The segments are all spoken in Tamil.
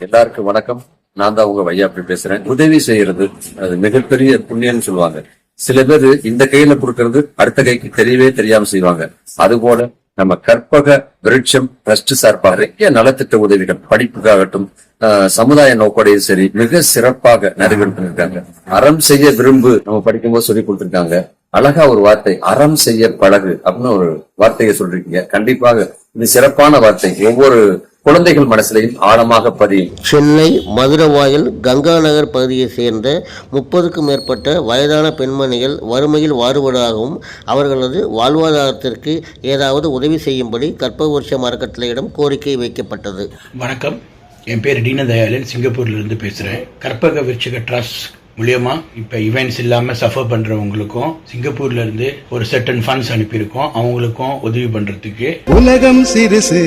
எல்லாருக்கும் வணக்கம். நான் தான் உங்க வையாப்பி பேசுறேன். உதவி செய்யறது அது மிகப்பெரிய புண்ணியம்னு சொல்லுவாங்க. சில பேர் இந்த கையில கொடுக்கறது அடுத்த கைக்கு தெரியவே தெரியாம செய்வாங்க. அது போல நம்ம கற்பக விருட்சம் ட்ரஸ்ட் சார்பாக நிறைய நலத்திட்ட உதவிகள் படிப்புக்காகட்டும் ஆஹ், சமுதாய நோக்கோடையும் சரி மிக சிறப்பாக நிறைவேற்றிருக்காங்க அறம் செய்ய விரும்பு நம்ம படிக்கும்போது சொல்லி கொடுத்துருக்காங்க. அழகா ஒரு வார்த்தை அறம் செய்ய பழகு அப்படின்னு ஒரு வார்த்தையை சொல்றீங்க கண்டிப்பாக இது சிறப்பான வார்த்தை. ஒவ்வொரு குழந்தைகள் மனசுலையும் ஆழமாக பதியும். சென்னை மதுரவாயல் கங்கா நகர் பகுதியைச் சேர்ந்த முப்பதுக்கும் மேற்பட்ட வயதான பெண்மணிகள் வறுமையில் வாடுவதாகவும் அவர்களது வாழ்வாதாரத்திற்கு ஏதாவது உதவி செய்யும்படி கற்பவருஷ அறக்கட்டளையிடம் கோரிக்கை வைக்கப்பட்டது. வணக்கம். என் பேர் தீனதயாளன் சிங்கப்பூர்லேருந்து பேசுகிறேன் கற்பக விருட்சிக ட்ரஸ்ட் மூலியமா இப்போ இவெண்ட்ஸ் இல்லாமல் சஃபர் பண்ணுறவங்களுக்கும் சிங்கப்பூர்லேருந்து ஒரு செட்டன் ஃபண்ட்ஸ் அனுப்பியிருக்கோம். அவங்களுக்கும் உதவி பண்ணுறதுக்கு உலகம் சிறுசு.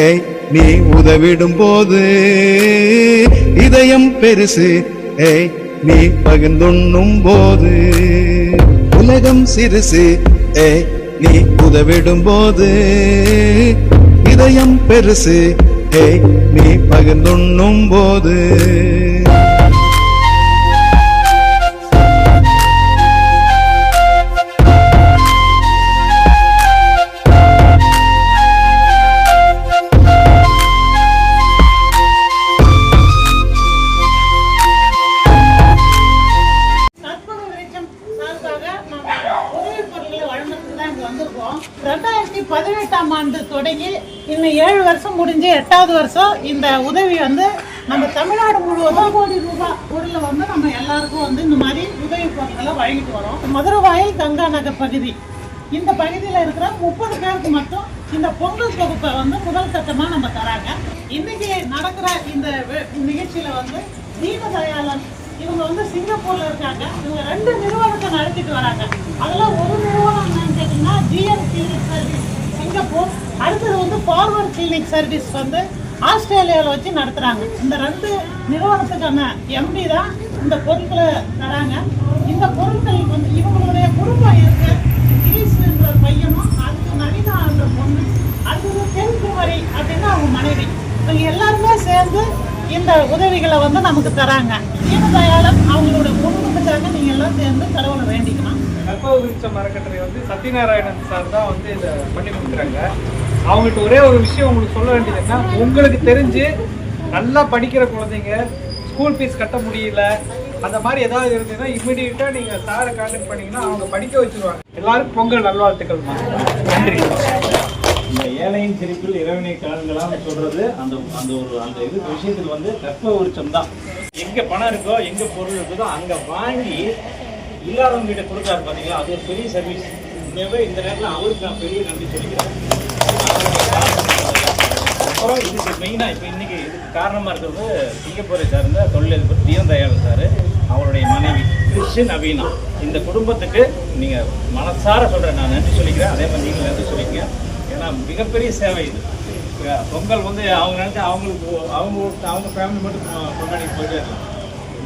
ஏய் நீ உதவிடும் போது இதயம் பெருசு. ஏய் நீ பகிர்ந்துண்ணும் போது உலகம் சிறுசு. ஏய் நீ உதவிடும் போது இதயம் பெருசு. ஏய் நீ பகிர்ந்துண்ணும் போது தொடங்கி இன்னும் ஏழு வருஷம் முடிஞ்சு எட்டாவது வருஷம் இந்த உதவி வந்து நம்ம தமிழ்நாடு முழுவதும் கோடி ரூபாய் பொருளில் வந்து நம்ம எல்லாருக்கும் வந்து இந்த மாதிரி உதவி பொருட்களை வழங்கிட்டு வரோம். மதுரவாயில் கங்கா நகர் பகுதி. இந்த பகுதியில் இருக்கிற முப்பது பேருக்கு மட்டும் இந்த பொங்கல் தொகுப்பை வந்து முதல் கட்டமாக நம்ம தராங்க. இன்னைக்கு நடக்கிற இந்த நிகழ்ச்சியில் வந்து தீபதயாளன் இவங்க வந்து சிங்கப்பூர்ல இருக்காங்க. இவங்க ரெண்டு நிறுவனத்தை நடத்திட்டு வராங்க. அதில் ஒரு நிறுவனம் என்னன்னு கேட்டிங்கன்னா ஜிஎம் சர்வீஸ் சிங்கப்பூர் அடுத்தது வந்து ஃபார்வர்ட் கிளினிக் சர்வீஸ் வந்து ஆஸ்திரேலியாவில் வச்சு நடத்துகிறாங்க இந்த ரெண்டு நிறுவனத்துக்கான எம்டி தான் இந்த பொருட்களை தராங்க. இந்த பொருட்கள் வந்து இவங்களுடைய குடும்பம் இருக்கு. கிரீஸ்ன்ற பையனும் அதுக்கு நவீனான்ற பொண்ணு. அடுத்தது தென்குமரி அப்படின்னு அவங்க மனைவி. இவங்க எல்லாருமே சேர்ந்து இந்த உதவிகளை வந்து நமக்கு தராங்க. தீனதயாளன் அவங்களோட குடும்பத்துக்காக நீங்கள் எல்லாம் சேர்ந்து கடவுளை வேண்டிக்கலாம். கற்பக விருட்சம் மரக்கட்டளை வந்து சத்யநாராயணன் சார் தான் வந்து இதை பண்ணி கொடுக்குறாங்க. அவங்ககிட்ட ஒரே ஒரு விஷயம் உங்களுக்கு சொல்ல வேண்டியதுன்னா உங்களுக்கு தெரிஞ்சு நல்லா படிக்கிற குழந்தைங்க ஸ்கூல் ஃபீஸ் கட்ட முடியல அந்த மாதிரி ஏதாவது இருந்ததுன்னா இம்மிடியட்டாக நீங்கள் சாரை கான்டாக்ட் பண்ணீங்கன்னா அவங்க படிக்க வச்சிருவாங்க. எல்லாருக்கும் பொங்கல் நல்வாழ்த்துக்கள் நன்றி. இந்த ஏழையின் சிரிப்பில் இறைவனை காணுங்களான்னு சொல்றது அந்த அந்த ஒரு அந்த இது விஷயத்தில் வந்து கற்ப விருட்சம் தான். எங்கே பணம் இருக்கோ எங்கே பொருள் இருக்குதோ அங்கே வாங்கி இல்லாதவங்க கிட்ட கொடுத்தாரு பார்த்தீங்களா அது ஒரு பெரிய சர்வீஸ் உண்மையாவே இந்த நேரத்தில் அவருக்கு நான் பெரிய நன்றி சொல்லிக்கிறேன் அப்புறம் இதுக்கு மெயினாக இப்போ இன்றைக்கி இதுக்கு காரணமாக இருக்கிறது சிங்கப்பூரை சார்ந்த தொழிலதிபர் தீன் தயாளன் சார் அவருடைய மனைவி கிறிஸ்டின் நவீனா இந்த குடும்பத்துக்கு நீங்கள் மனசார சொல்கிறேன் நான் நன்றி சொல்லிக்கிறேன். அதே மாதிரி நீங்கள் நன்றி சொல்லிக்கங்க. ஏன்னா மிகப்பெரிய சேவை இது. பொங்கல் வந்து அவங்க நினைச்சு அவங்களுக்கு அவங்க அவங்க ஃபேமிலி மட்டும் கொண்டாடி போயிட்டே இருக்கலாம்.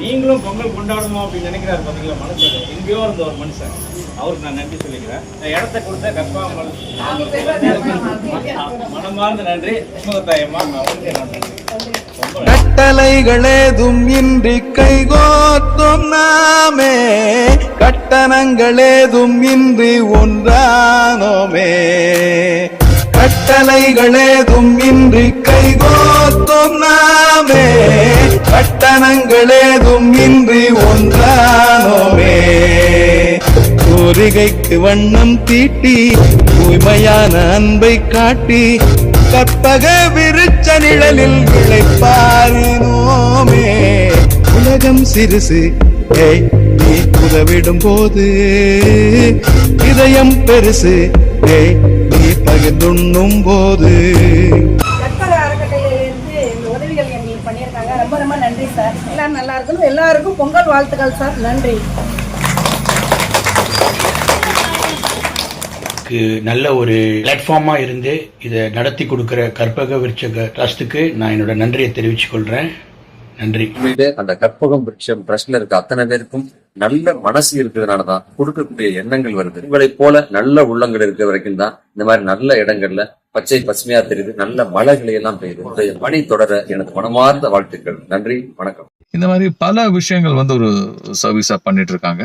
நீங்களும் பொங்கல் கொண்டாடணும் அப்படின்னு நினைக்கிறாரு பார்த்தீங்களா மனசு எங்கேயோ இருந்த ஒரு மனுஷன். அவருக்கு நான் நன்றி சொல்லிக்கிறேன். இந்த இடத்த கொடுத்த கற்பாமல் மனமார்ந்த நன்றி. சுமதாயம்மா கட்டளைகளேதும் இன்றி கைகோத்தும் நாமே. கட்டணங்களேதும் இன்றி ஒன்றானோமே கட்டளைகளேதும் இன்றி கைகோத்தும் நாமே. கட்டணங்களேதும் இன்றி ஒன்றானோமே கோரிகைக்கு வண்ணம் தீட்டி தூய்மையான அன்பை காட்டி கற்பக விருச்ச நிழலில் இழைப்பாரினோமே உலகம் சிறுசு ஏய் நீ உதவிடும் போது. இதயம் பெருசு ஏய் நீ பகிர்ந்துண்ணும் போது. பண்ணியிருக்காங்க. ரொம்ப ரொம்ப நன்றி சார். எல்லாரும் நல்லா இருக்கணும். எல்லாருக்கும் பொங்கல் வாழ்த்துக்கள் சார். நன்றி. க்கு நல்ல ஒரு பிளாட்ஃபார்மாக இருந்து இதை நடத்தி கொடுக்குற கற்பக விருட்சக ட்ரஸ்ட்டுக்கு நான் என்னோட நன்றியை தெரிவித்துக் கொள்கிறேன் நன்றி. அந்த கற்பகம் விருட்சம் ட்ரஸ்ட்ல இருக்க அத்தனை பேருக்கும் நல்ல மனசு இருக்கிறதுனாலதான் கொடுக்கக்கூடிய எண்ணங்கள் வருது. உங்களைப் போல நல்ல உள்ளங்கள் இருக்கிற வரைக்கும் தான் இந்த மாதிரி நல்ல இடங்கள்ல பச்சை பசுமையா தெரியுது நல்ல மலைகளை எல்லாம் பெய்யுது. உங்களுடைய பணி தொடர எனது மனமார்ந்த வாழ்த்துக்கள். நன்றி வணக்கம். இந்த மாதிரி பல விஷயங்கள் வந்து ஒரு சர்வீஸா பண்ணிட்டு இருக்காங்க.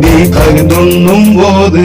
நீ பகிர்ந்துண்ணும் போது